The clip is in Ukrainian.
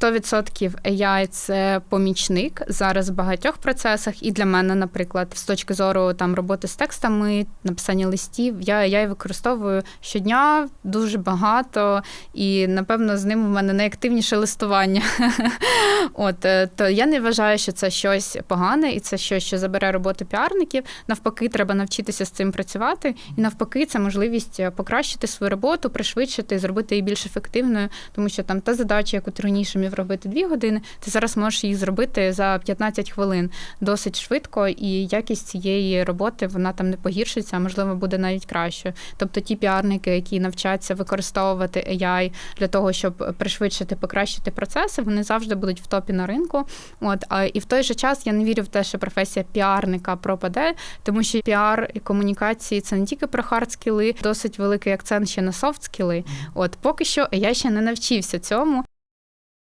100% AI – це помічник зараз в багатьох процесах, і для мене, наприклад, з точки зору там роботи з текстами, написання листів, я, я використовую щодня дуже багато, і напевно з ним в мене найактивніше листування. От е, то я не вважаю, що це щось погане, і це щось, що забере роботу піарників. Навпаки, треба навчитися з цим працювати, і навпаки, це можливість е, покращити свою роботу, пришвидшити, зробити її більш ефективною, тому що там та задача, яку ти раніше міг робити 2 години, ти зараз можеш її зробити за 15 хвилин досить швидко, і якість цієї роботи вона там не погіршиться, а можливо буде навіть краще. Тобто ті піарники, які навчаться використовувати AI для того, щоб пришвидшити, покращити процеси, вони завжди будуть в топі на ринку. От а і в той же час я не вірю в те, що професія піарника пропаде, тому що піар і комунікації це не тільки про хард скіли, досить великий акцент ще на софт скіли. От поки що я ще не навчився цьому.